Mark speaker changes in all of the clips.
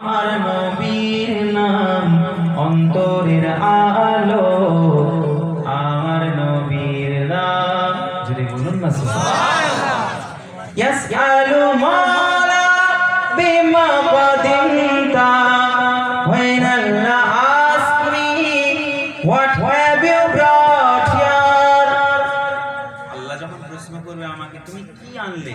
Speaker 1: আমার নবীর নাম অন্তরের আলো। আমার নবীর নাম। যদি বলুন না ইয়াস আলো মালা বিমা বাদিনতা। when Allah asked me করবে আমাকে, তুমি কি আনলে?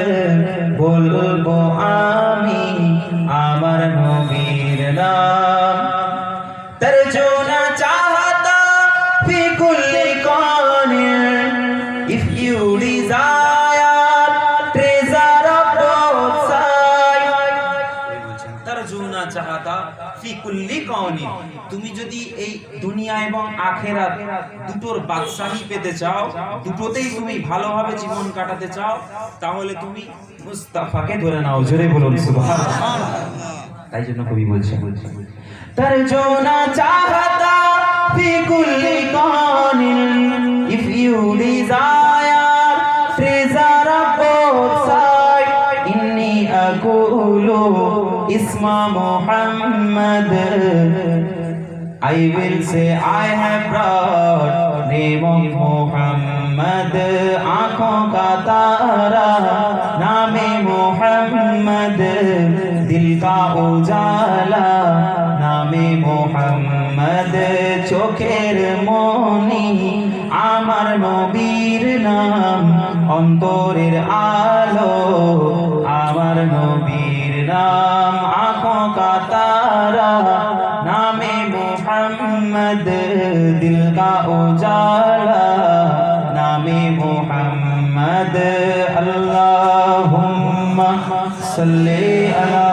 Speaker 1: তুমি যদি এই দুনিয়া এবং আখেরাত দুটোর বাদশাহী পেতে চাও, দুটোতেই তুমি ভালোভাবে জীবন কাটাতে চাও, তাহলে তুমি মুস্তাফাকে ধরে নাও। জোরে বলুন তাই জন্য কবি বলছে তরজুনা চাহতা ফি কুল্লি treasure of both sides inni aqulu isma muhammad I will say I have brought name of Muhammad आंखों का तारा नामे मोहम्मद दिल का उजाला নামে মোহাম্মদ চোখের মনি অন্তরের আলো, আমার নবীর নাম আঁখো তারা নামে মোহাম্মদ, দিলকা উজালা, নামে মোহাম্মদ আল্লাহ সাল্লি আলা